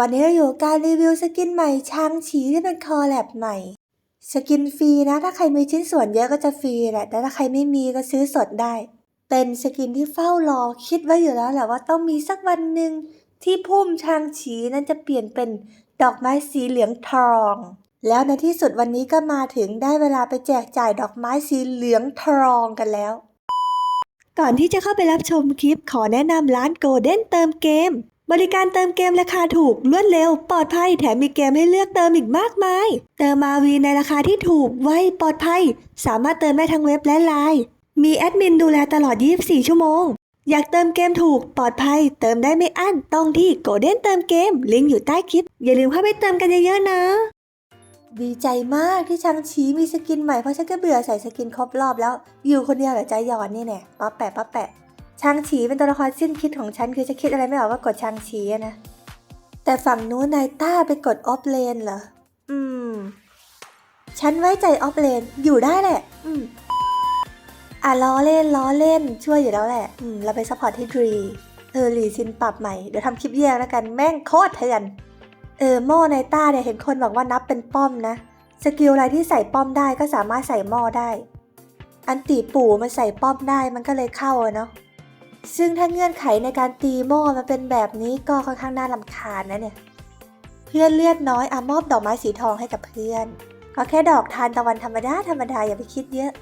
วันนี้เราอยู่การรีวิวสกินใหม่ช้างฉีที่เป็นคอแลบใหม่ สกินฟรีนะ ถ้าใครมีชิ้นส่วนเยอะก็จะฟรีแหละ แต่ถ้าใครไม่มีก็ซื้อสดได้ เป็นสกินที่เฝ้ารอคิดไว้อยู่แล้วแหละว่าต้องมีสักวันหนึ่งที่พุ่มช้างฉีนั้นจะเปลี่ยนเป็นดอกไม้สีเหลืองทอง แล้วในที่สุดวันนี้ก็มาถึงได้เวลาไปแจกจ่ายดอกไม้สีเหลืองทองกันแล้ว ก่อนที่จะเข้าไปรับชมคลิปขอแนะนำร้านโกลเด้นเติมเกม บริการเติมเกมราคาถูกรวดเร็ว ปลอดภัยแถมมีเกมให้เลือกเติมอีกมากมาย เติมมาวีในราคาที่ถูกไวปลอดภัย สามารถเติมได้ทั้งเว็บและไลน์มีแอดมินดูแลตลอด 24 ชั่วโมง อยากเติมเกมถูกปลอดภัย เติมได้ไม่อั้นต้องที่โกลเด้นเติมเกม ลิงก์อยู่ใต้คลิป อย่าลืมเข้าไปเติมกันเยอะๆนะ ดีใจมากที่ชังชีมีสกินใหม่เพราะฉันก็เบื่อใส่สกินครบรอบแล้ว อยู่คนเดียวเหรอใจหยอนนี่แน่ป๊อปแปะป๊อปแปะ ชางชีเป็นตัวละครสิ้นคิดของฉันคือจะคิดอะไรไม่ออกก็กดชางชีอะนะ แต่ฝั่งนู้นนายต้าไปกดออฟเลนเหรอ อืม ฉันไว้ใจออฟเลนอยู่ได้แหละ อืม อะล้อเล่นล้อเล่นช่วยอยู่แล้วแหละ อืม เราไปซัพพอร์ตที่ดรีเออหลีซินปรับใหม่ เดี๋ยวทำคลิปแยกแล้วกัน แม่งโคตรเถื่อน เออหม้อในต้าเนี่ยเห็นคนบอกว่านับเป็นป้อมนะ สกิลอะไรที่ใส่ป้อมได้ก็สามารถใส่หม้อได้ อันตีปู่มันใส่ป้อมได้มันก็เลยเข้าอะเนาะ ซึ่งถ้าเงื่อนไขในการตีหม้อมันเป็นแบบนี้ก็ค่อนข้างน่ารำคาญนะเนี่ย เพื่อนเลือดน้อยอะมอบดอกไม้สีทองให้กับเพื่อนก็แค่ดอกทานตะวันธรรมดาธรรมดาอย่าไปคิดเยอะ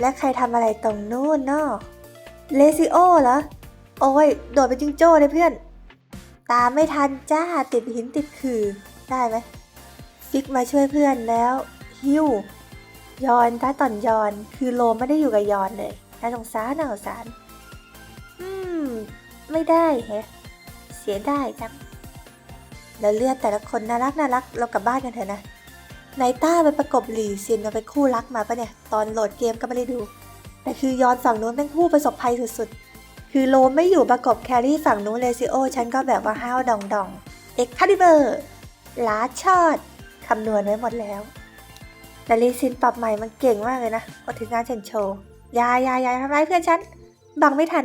และใครทำอะไรตรงนู้นเนาะเลซิโอเหรอ โอ้ย โดดไปจิงโจ้เลยเพื่อน ตามไม่ทันจ้าติดหินติดขื่อได้ไหมฟิกมาช่วยเพื่อนแล้วฮิวยอนตาต่อนยอน คือโลไม่ได้อยู่กับยอนเลยน่าสงสารน่าสงสาร อืม ไม่ได้แฮะ เสียได้จัง แล้วเลือดแต่ละคนน่ารักน่ารัก เรากลับบ้านกันเถอะนะ ไนต้าไปประกบหลีเซินมาเป็นคู่รักมาปะเนี่ย ตอนโหลดเกมก็ไม่ได้ดู แต่คือยอนฝั่งนู้นเป็นผู้ประสบภัยสุดๆ คือโลไม่อยู่ประกบแครี่ฝั่งนู้นเลซิโอ ฉันก็แบบว่าห้าวดองดองเอ็กคาดิเบอร์ลาชอดคำนวณไว้หมดแล้ว แต่ลีซินปรับใหม่มันเก่งมากเลยนะโอทินาเชนโชยายายายทำร้ายเพื่อนฉัน บังไม่ทัน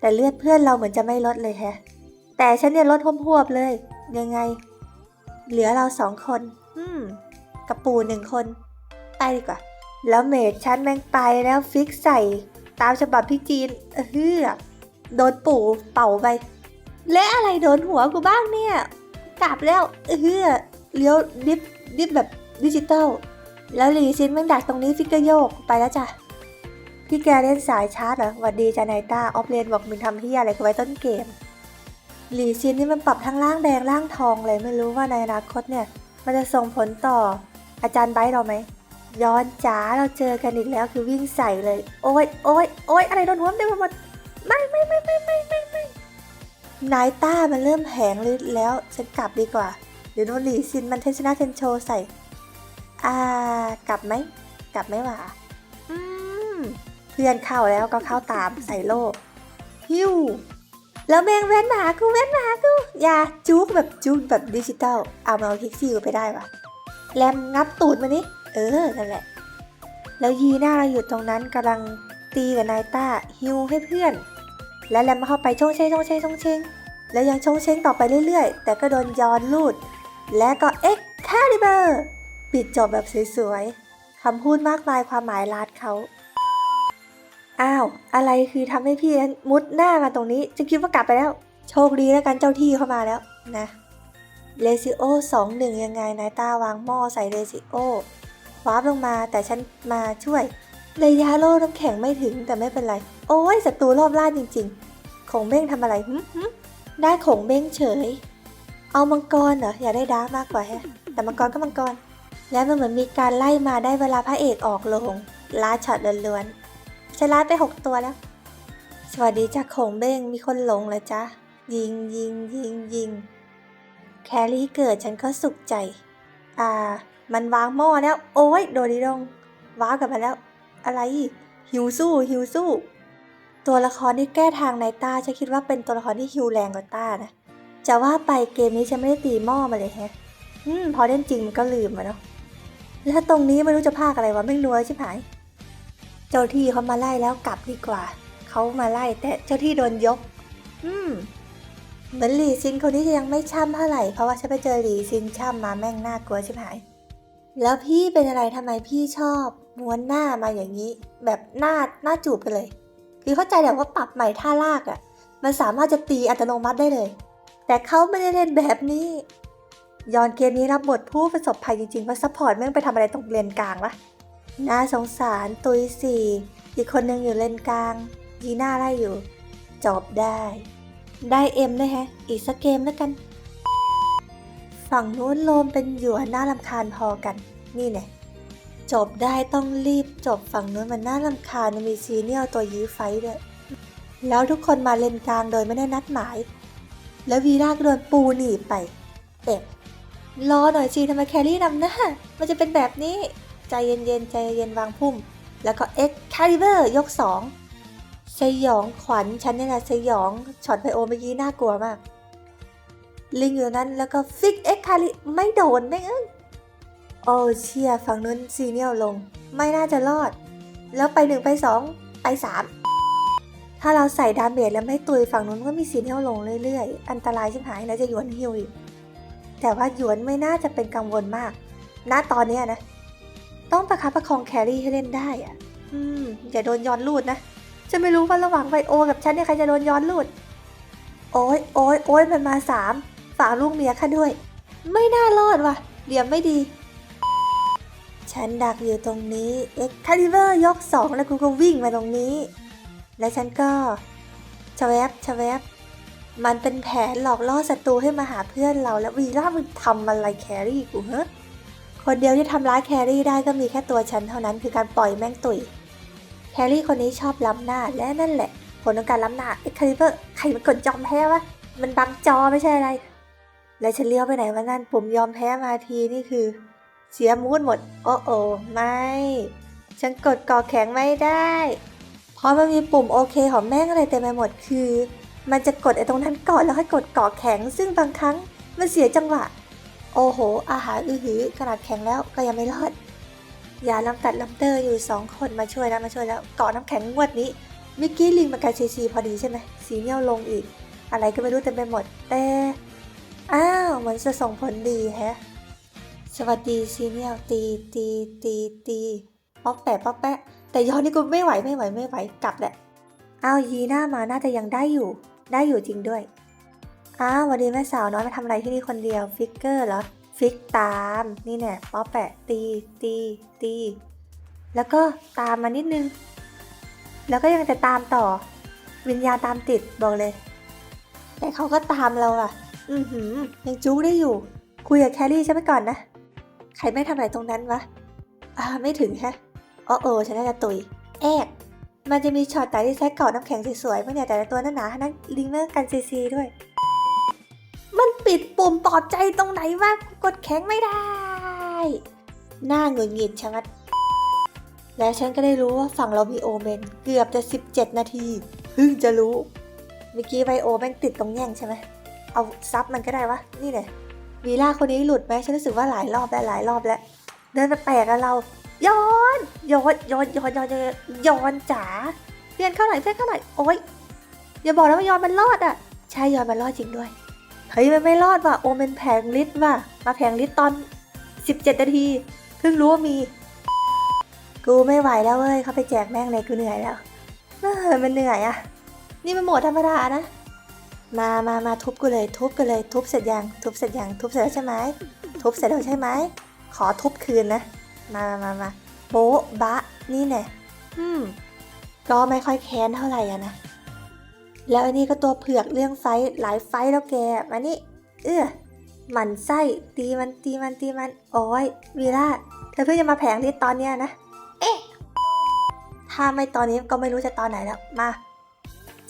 แต่เลือดเพื่อนเราเหมือนจะไม่ลดเลยแฮะ แต่ฉันเนี่ยลดพวบๆเลย ยังไง เหลือเราสองคน อืมกระปูหนึ่งคน ไปดีกว่า แล้วเมดฉันแม่งไปแล้วฟิกใส่ ตามฉบับพี่จีนเออฮือโดนปู่เป่าไป และอะไรโดนหัวกูบ้างเนี่ย กลับแล้วเออฮือเลี้ยวดิฟดิฟแบบดิจิตอลแล้วลีซินแม่งดักตรงนี้ฟิกเกอร์โยกไปแล้วจ้ะ พี่แกเล่นสายชาร์จเหรอหวัดดีจ้ะนายต้า ออฟเลนบอกมึงทำที่อะไรกันไว้ต้นเกม หลีซินนี่มันปรับทั้งล่างแดงล่างทองเลยไม่รู้ว่าในอนาคตเนี่ย มันจะส่งผลต่ออาจารย์ไบร์เราไหม ย้อนจ๋าเราเจอกันอีกแล้วคือวิ่งใส่เลย โอ้ยโอ้ยโอ้ยอะไรโดนหัวเต็มไปหมดไม่ไม่ไม่ไม่ไม่ไม่ไม่นายต้ามันเริ่มแหงฤทธิ์แล้วฉันกลับดีกว่าเดี๋ยวโดนหลีซินมันเทชนะเทนโชใส่ อ่ากลับไหมกลับไหมวะ เพื่อนเข้าแล้วก็เข้าตามใส่โล่ฮิวแล้วแมงเว้นมาหากูเว้นมาหากูอย่าจุกแบบจุกแบบดิจิตอลเอามาเอาคิกซิลไปได้ปะแรมงับตูดมานี่เออนั่นแหละ แล้วยีหน้าเราอยู่ตรงนั้นกำลังตีกับนายต้าฮิวให้เพื่อน แล้วแรมเข้าไปชงเชงชงเชงชงเชงแล้วยังชงเชงต่อไปเรื่อยๆ แต่ก็โดนย้อนลูด และก็เอ็กคาลิเบอร์ ปิดจบแบบสวยๆคำพูดมากมายความหมายลาดเขา อ้าว อะไรคือทำให้พี่นั้นมุดหน้ามาตรงนี้จะคิดว่ากลับไปแล้ว โชคดีแล้วกันเจ้าที่เข้ามาแล้วนะเลซิโอสองหนึ่งยังไงนายตาวางหม้อใส่เลซิโอวาร์ปลงมาแต่ฉันมาช่วยเลยยาโล่น้ำแข็งไม่ถึงแต่ไม่เป็นไร โอ้ยศัตรูรอบล่าจริงๆ ของเบ้งทำอะไรหึหึได้ของเบ้งเฉย เอามังกรเหรออยากได้ดาร์กมากกว่าแฮะแต่มังกรก็มังกร แล้วมันเหมือนมีการไล่มาได้เวลาพระเอกออกลงล้าช็อตล้วนๆ ฉันล้าไป6ตัวแล้ว สวัสดีจ้าขงเบ้งมีคนหลงเหรอจ๊ะยิงยิงยิงยิง แครี่เกิดฉันก็สุขใจ อ่า มันวางหม้อแล้ว โอ้ยโดดีดงว้าวกลับมาแล้ว อะไร หิวสู้หิวสู้ ตัวละครที่แก้ทางในตาฉันคิดว่าเป็นตัวละครที่ฮิวแรงกว่าต้านะจะว่าไปเกมนี้ฉันไม่ได้ตีหม้อมาเลยแฮะ อืม พอเล่นจริงมันก็ลืมอะเนาะแล้วตรงนี้ไม่รู้จะพากอะไรวะไม่นัวใช่ไหม จ้าที่เขามาไล่แล้วกลับดีกว่า เขามาไล่แต่เจ้าที่โดนยก อืม เหมือนหลีซินคนนี้จะยังไม่ช่ำเท่าไหร่ เพราะว่าฉันไปเจอหลีซินช่ำมาแม่งน่ากลัวชิบหาย แล้วพี่เป็นอะไรทำไมพี่ชอบม้วนหน้ามาอย่างนี้ แบบหน้าหน้าจูบไปเลย คือเข้าใจแหละว่าปรับใหม่ท่าลากอะ่ะ มันสามารถจะตีอัตโนมัติได้เลย แต่เขาไม่ได้เล่นแบบนี้ ยอนเกมนี้รับบทผู้ประสบภัยจริงๆเพราะซัพพอร์ตแม่งไปทำอะไรตรงเลนกลางวะ น่าสงสารตุยสี่อีกคนนึงอยู่เลนกลาง ยีน่าไล่อยู่จบได้ ได้เอ็มด้วยแฮะ อีกสักเกมแล้วกัน ฝั่งนู้นโลมเป็นหยวนน่าลำคาญพอกัน นี่เนี่ยจบได้ต้องรีบจบฝั่งนู้นมันน่าลำคาญมันมีซีเนียลตัวยื้อไฟด้วย แล้วทุกคนมาเลนกลางโดยไม่ได้นัดหมาย แล้ววีราก็โดนปูหนีไปเอ็ดรอหน่อยสิทำไมแครี่นำหน้ามันจะเป็นแบบนี้ ใจเย็นๆ ใจเย็นวางพุ่ม แล้วก็เอ็กคาลิเบอร์ยกสองสยองขวัญฉันเนี่ยนะสยองช็อตไบโอเมื่อกี้น่ากลัวมาก ลิงอยู่นั้นแล้วก็ฟิกเอ็กคาลิไม่โดนแม่งเอ้ยโอ้เชียฝั่งนู้นซีเนียลลง ไม่น่าจะรอด แล้วไปหนึ่งไปสองไปสามถ้าเราใส่ดาเมจแล้วไม่ตุยฝั่งนู้นก็มีซีเนียลลงเรื่อยๆ อันตรายชิบหายแล้วจะหยวนฮิวอีกแต่ว่าหยวนไม่น่าจะเป็นกังวลมาก ณตอนนี้นะ ต้องประคับประคองแครี่ให้เล่นได้อะอืม อย่าโดนย้อนลูดนะ จะไม่รู้ว่าระหว่างไวโอ กับฉันเนี่ยใครจะโดนย้อนลูด โอ้ยโอ้ยโอ้ยมันมาสามฝากลูกเมียข้าด้วย ไม่น่ารอดว่ะ เดี๋ยวไม่ดี ฉันดักอยู่ตรงนี้ เอ็กคาลิเวอร์ยกสองแล้วกูก็วิ่งมาตรงนี้ และฉันก็ชะแวบชะแวบมันเป็นแผนหลอกล่อศัตรูให้มาหาเพื่อนเรา แล้ววีร่ามึงทำอะไรแครี่กูเหรอ คนเดียวที่ทำร้ายแครี่ได้ก็มีแค่ตัวฉันเท่านั้นคือการปล่อยแม่งตุยแครี่คนนี้ชอบล้ำหน้าและนั่นแหละ ผลของการล้ำหน้าเอ็กคาลิเบอร์ใครมันกดยอมแพ้วะมันบังจอไม่ใช่อะไร และฉันเลี้ยวไปไหนวะนั่นปุ่มยอมแพ้มาทีนี่คือ เสียมูดหมด โอ้โอ้ไม่ ฉันกดก่อแข็งไม่ได้ เพราะมันมีปุ่มโอเคของแม่งอะไรเต็มไปหมดคือ มันจะกดไอ้ตรงนั้นก่อนแล้วให้กดกาะแข็ง ซึ่งบางครั้งมันเสียจังหวะ โอ้โห อาหารอื้อหือขนาดแข็งแล้วก็ยังไม่รอด อยาลำตัดลำเตอร์อยู่สองคนมาช่วยแล้วมาช่วยแล้วเกาะน้ำแข็งงวดนี้ มิกกี้ลิงมาการซีซีพอดีใช่ไหมสีเนียลลงอีก อะไรก็ไม่รู้เต็มไปหมด แต่ อ้าวเหมือนจะส่งผลดีแฮะ สวัสดีซีเนียลตีตีตีตีป๊อกแปะป๊อกแปะ แต่ย้อนนี่กูไม่ไหวไม่ไหวไม่ไหวกลับแหละอ้าวยีหน้ามาน่าจะยังได้อยู่ ได้อยู่จริงด้วย อ้าววันนี้แม่สาวน้อยมาทำอะไรที่นี่คนเดียว ฟิกเกอร์เหรอ ฟิกตาม นี่เนี่ยป๊อปแปะตีตีตี แล้วก็ตามมานิดนึง แล้วก็ยังจะตามต่อ วิญญาณตามติดบอกเลย แต่เขาก็ตามเราอะอือหือ ยังจู้ได้อยู่ คุยกับแคลรี่ใช่ไหมก่อนนะ ใครไม่ทำอะไรตรงนั้นวะ อ่าไม่ถึงแฮะอ๋อเออฉันน่าจะตุย แอกมันจะมีช็อตแต่ที่ใช้เกาะน้ำแข็งสวยๆเมื่อเนี่ยแต่ละตัวหนาๆทั้งนั้นลิงเนอร์กันซีซีด้วย ปิดปุ่มปลอบใจตรงไหนวะกดแข็งไม่ได้ หน้าหงุดหงิดชะมัด และฉันก็ได้รู้ว่าฝั่งเรามีโอเมนเกือบจะ 17 นาทีเพิ่งจะรู้ เมื่อกี้ไบโอแม่งติดตรงแย่งใช่ไหมเอาซับมันก็ได้วะ นี่เนี่ยวีล่าคนนี้หลุดไหมฉันรู้สึกว่าหลายรอบแล้วหลายรอบแล้วเดินแปลกๆกับเราย้อนย้อนย้อนย้อนย้อนย้อนย้อนจ๋าเพื่อนเข้าหน่อยเพื่อนเข้าหน่อยโอ๊ยอย่าบอกนะว่าย้อนมันรอดอะใช่ย้อนมันรอดจริงด้วย เฮ้ยมันไม่รอดว่ะโอเมนแผงลิตรว่ะ มาแผงลิตรตอน 17 นาทีเพิ่งรู้ว่ามี กูไม่ไหวแล้วเว้ยเขาไปแจกแม่งเลยกูเหนื่อยแล้วเออมันเหนื่อยอะนี่มันโหมดธรรมดานะ มามามาทุบกูเลยทุบกันเลยทุบเสร็จยังทุบเสร็จยังทุบเสร็จแล้วใช่ไหมทุบเสร็จแล้วใช่ไหมขอทุบคืนนะ มามามามาโบ๊ะบะนี่แน่อืมก็ไม่ค่อยแค้นเท่าไหร่อะนะ แล้วอันนี้ก็ตัวเผือกเรื่องไฟหลายไฟแล้วแกมานี่เอื้อหมันไส้ตีมันตีมันตีมันโอ้ยวีล่าเธอเพิ่งจะมาแผงลิตตอนเนี้ยนะ เอ๊ะ ถ้าไม่ตอนนี้ก็ไม่รู้จะตอนไหนแล้ว มา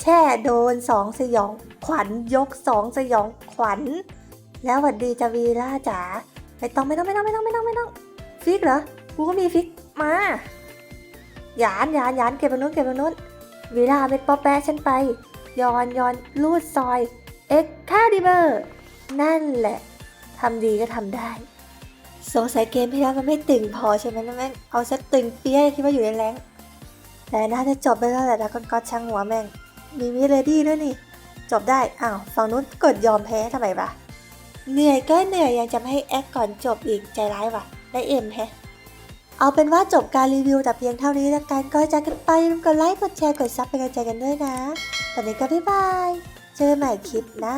แช่โดนสองสยอง ขวัญยกสองสยองขวัญ แล้วหวัดดีจะวีล่าจ๋าไม่ต้องไม่ต้องไม่ต้องไม่ต้องไม่ต้องไม่ต้องฟิกเหรอ กูก็มีฟิกมาหยานหยานหยานเก็บไปนู้นเก็บไปนู้นวีลาเม็ดป๊อปแปะฉันไป ย้อนย้อนลูดซอยเอ็กคาดิเบอร์นั่นแหละทำดีก็ทำได้ สงสัยเกมที่แล้วมันไม่ตึงพอใช่ไหมนะแม่งเอาซะตึงเปี้ยคิดว่าอยู่ในแรงแต่น่าจะจบไปแล้วแหละดากอนก็ช่างหัวแม่ง มีมิเลดี้ด้วยนี่ จบได้ อ้าวฝั่งนู้นกดยอมแพ้ทำไมวะเหนื่อยก็เหนื่อยยังจะไม่ให้แอคก่อนจบอีกใจร้ายวะได้เอ็มแฮะ เอาเป็นว่าจบการรีวิวแต่เพียงเท่านี้ละกันก็จะกกันไปอย่าลืมกดไลค์กดแชร์กดซับเป็นกำลังใจกันด้วยนะ ตอนนี้ก็บ๊ายบาย เจอกันใหม่คลิปหน้า